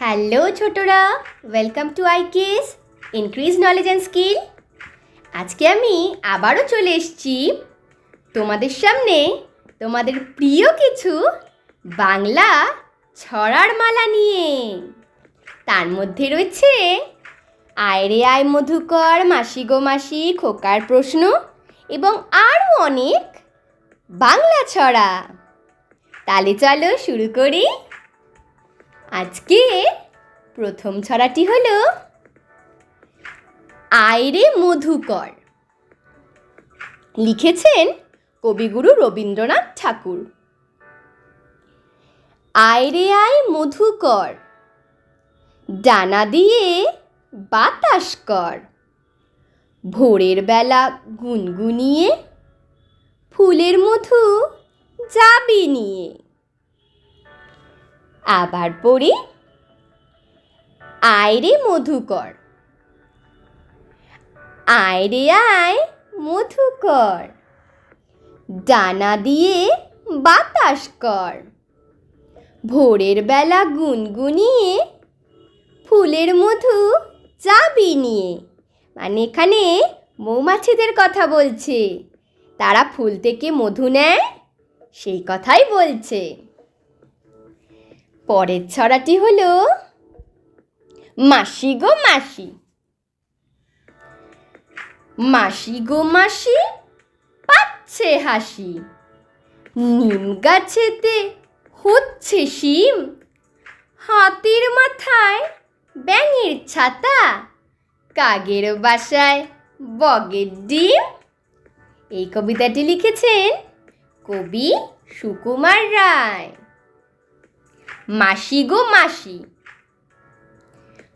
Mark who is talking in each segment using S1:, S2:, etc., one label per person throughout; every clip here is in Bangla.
S1: হ্যালো ছোটরা। Welcome to I case increase knowledge and skill আজকে আমি আবারও চলে এসেছি তোমাদের সামনে তোমাদের প্রিয় কিছু বাংলা ছড়ার মালা নিয়ে। তার মধ্যে রয়েছে, আয় রে আয় মধুকর, মাসি গো মাসি, খোকার প্রশ্ন এবং আরও অনেক বাংলা ছড়া। তাহলে চলো শুরু করি। আজকে প্রথম ছড়াটি হলো আয়রে মধুকর। লিখেছেন কবিগুরু রবীন্দ্রনাথ ঠাকুর। আয়রে আয় মধুকর, ডানা দিয়ে বাতাস কর। ভোরের বেলা গুনগুনিয়ে ফুলের মধু যাবি নিয়ে। আবার পড়ি। আয়রে মধুকর। আয়রে আয় মধুকর। ডানা দিয়ে বাতাস কর। ভোরের বেলা গুনগুনিয়ে ফুলের মধু যাবি নিয়ে। মানে এখানে মৌমাছিদের কথা বলছে। তারা ফুল থেকে মধু নেয়, সেই কথাই বলছে। পরের ছড়াটি হলো মাসি গো মাসি। মাসি গো মাসি পাচ্ছে হাসি। নিম গাছেতে হচ্ছে শিম। হাতির মাথায় ব্যাঙের ছাতা। কাগের বাসায় বগের ডিম। এই কবিতাটি লিখেছেন কবি সুকুমার রায়। মাসি গো মাসি।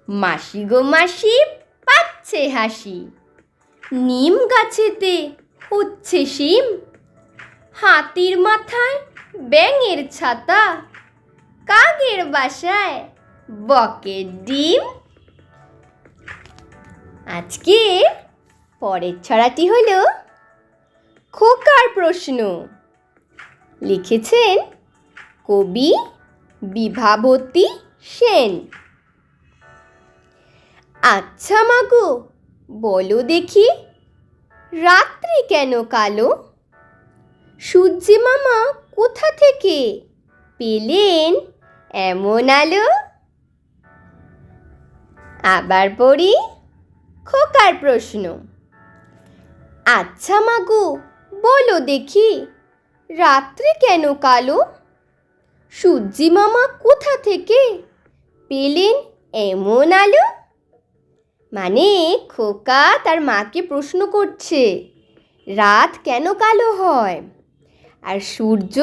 S1: মাসি গো মাসি পাচ্ছে হাসি। নিম গাছেতে হচ্ছে শিম। হাতির মাথায় ব্যাঙের ছাতা। কাগের বাসায় বকের ডিম। আজকে পরের ছড়াটি হলো খোকার প্রশ্ন। লিখেছেন কবি বিভাবতী সেন। আচ্ছা মাগো, বলো দেখি, রাত্রি কেন কালো? সূর্যি মামা কোথা থেকে পেলেন এমন আলো? আবার পড়ি খোকার প্রশ্ন। আচ্ছা মাগো, বলো দেখি, রাত্রি কেন কালো? সূর্যি মামা কোথা থেকে? পেলেন এমন আলো? মানে খোকা তার মাকে প্রশ্ন করছে, রাত কেন কালো হয়? আর সূর্য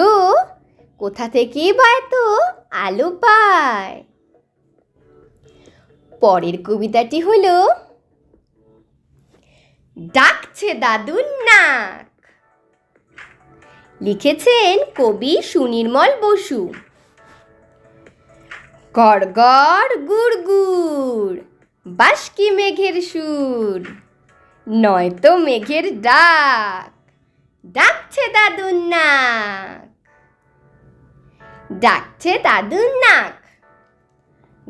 S1: কোথা থেকে বা এত আলো পায়? পরের কবিতাটি হলো, ডাকছে দাদুর নাক। লিখেছেন কবি সুনির্মল বসু। গড় গড় বাসকি মেঘের সুর? নয়তো মেঘের ডাক, ডাকছে দাদুর নাক। ডাকছে দাদুর নাক।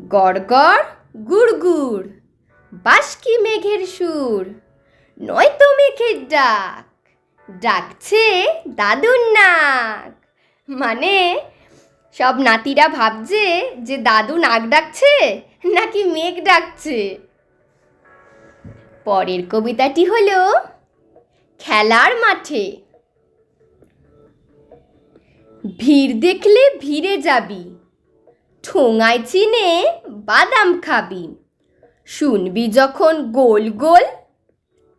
S1: গড় গড় গুড় গুড় বাসকি মেঘের সুর? নয়তো মেঘের ডাক ডাকছে দাদুর নাক। মানে সব নাতিরা ভাবছে যে দাদু নাক ডাকছে নাকি মেঘ ডাকছে। পরের কবিতাটি হলো, খেলার মাঠে। ভিড় দেখলে ভিড়ে যাবি, ঠোঙায় চিনে বাদাম খাবি। শুনবি যখন গোল গোল,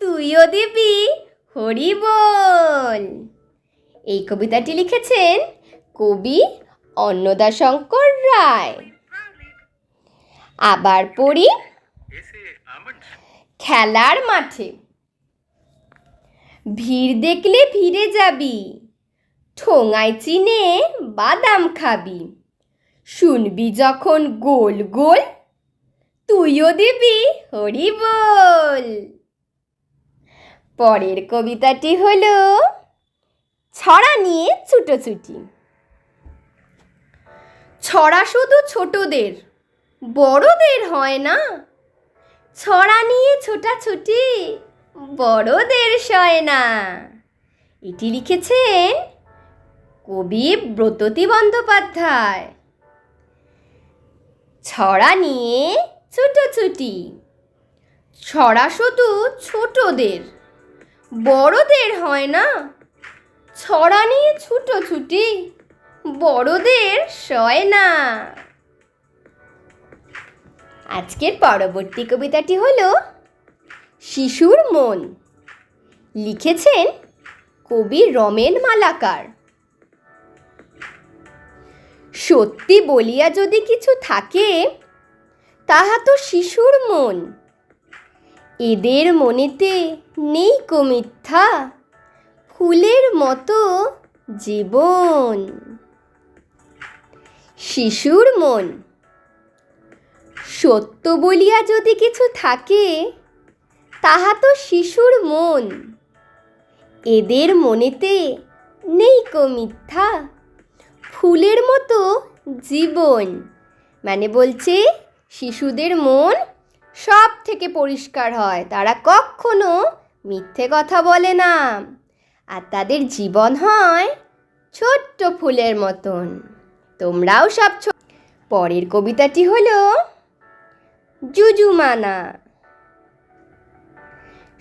S1: তুইও দিবি হরি বল। এই কবিতাটি লিখেছেন কবি অন্নদাশঙ্কর রায়। আবার পড়ি খেলার মাঠে। ভিড় দেখলে ভিড়ে যাবি, ঠোঙায় চিনে বাদাম খাবি। শুনবি যখন গোল গোল, তুইও দিবি হরি বল। পরের কবিতাটি হলো ছড়া নিয়ে ছুটোছুটি। ছড়া শুধু ছোটদের, বড়দের হয় না। ছড়া নিয়ে ছোটাছুটি বড়দের সয় না। এটি লিখেছেন কবি ব্রততী বন্দ্যোপাধ্যায়। ছড়া নিয়ে ছুটোছুটি। ছড়া শুধু ছোটদের বড়দের হয় না। ছড়া নিয়ে ছুটোছুটি, বড়দের সয় না। আজকের পরবর্তী কবিতাটি হলো শিশুর মন। লিখেছেন কবি রমেন মালাকার। সত্যি বলিয়া যদি কিছু থাকে, তাহা তো শিশুর মন। এদের মনেতে নেই কো ফুলের মতো জীবন। শিশুর মন, সত্য বলিয়া যদি কিছু থাকে, তাহা তো শিশুর মন। এদের মনেতে নেই কো ফুলের মতো জীবন। মানে বলছে, শিশুদের মন সব থেকে পরিষ্কার হয়, তারা কখনো মিথ্যে কথা বলে না। আর তাদের জীবন হয় ছোট্ট ফুলের মতন। তোমরাও সব পরের কবিতাটি হলো জুজুমানা।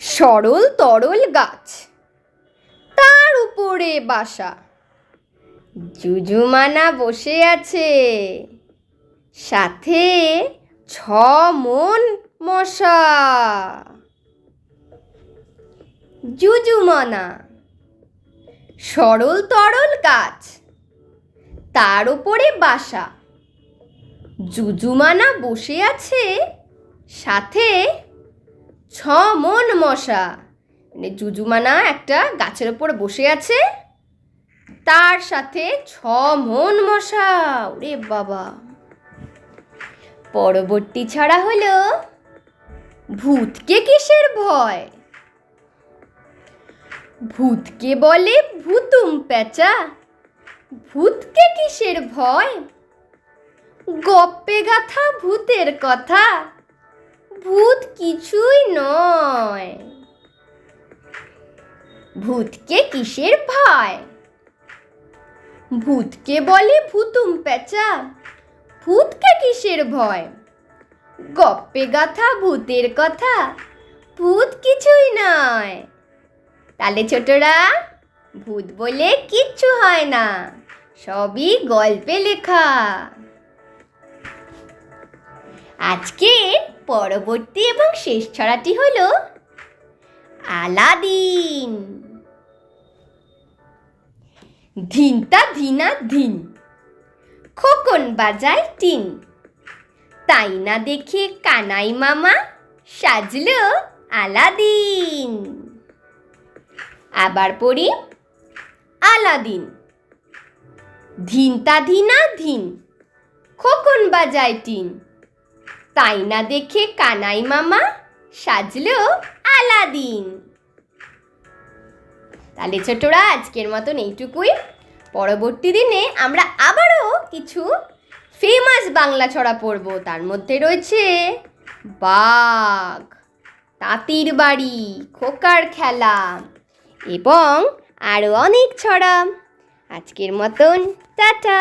S1: সরল তরল গাছ, তার উপরে বাসা। জুজুমানা বসে আছে, সাথে ছ মন মশা। জুজুমানা। সরল তরল গাছ তার উপরে বাসা। জুজুমানা বসে আছে, সাথে ছ মন মশা। মানে জুজুমানা একটা গাছের ওপর বসে আছে, তার সাথে ছ মন মশা। ওরে বাবা। পরবর্তী ছাড়া হলো ভূতকে কিসের ভয়? ভূতকে বলে ভূতুম পেঁচা ভূতকে কিসের ভয়? গপ্পে গাথা ভূতের কথা। ভূত কিছুই নয়। ভূতকে কিসের ভয়? ভূতকে বলে ভূতুম পেঁচা ভূতকে কিসের ভয়? গপ্পে গাথা ভূতের কথা, ভূত কিছুই নয়। তাহলে ছোটরা, ভূত বলে কিচ্ছু হয় না, সবই গল্পে লেখা। আজকে পরবর্তী এবং শেষ ছড়াটি হলো আলাদিন। ধিনতা ধিনা ধিন। খোকন বাজায় টিন তাই না দেখে কানাই মামা সাজলো আলাদিন। আবার পড়ি আলাদিন। ধিনতা ধিনা ধিন, খোকন বাজায় টিন তাই না দেখে কানাই মামা সাজলো আলাদিন। তাহলে ছোটরা, আজকের মতন এইটুকুই। পরবর্তী দিনে আমরা আবারও কিছু ফেমাস বাংলা ছড়া পড়ব। তার মধ্যে রয়েছে বাঘ, তাঁতির বাড়ি, খোকার খেলা এবং আরও অনেক ছড়া। আজকের মতন, টাটা।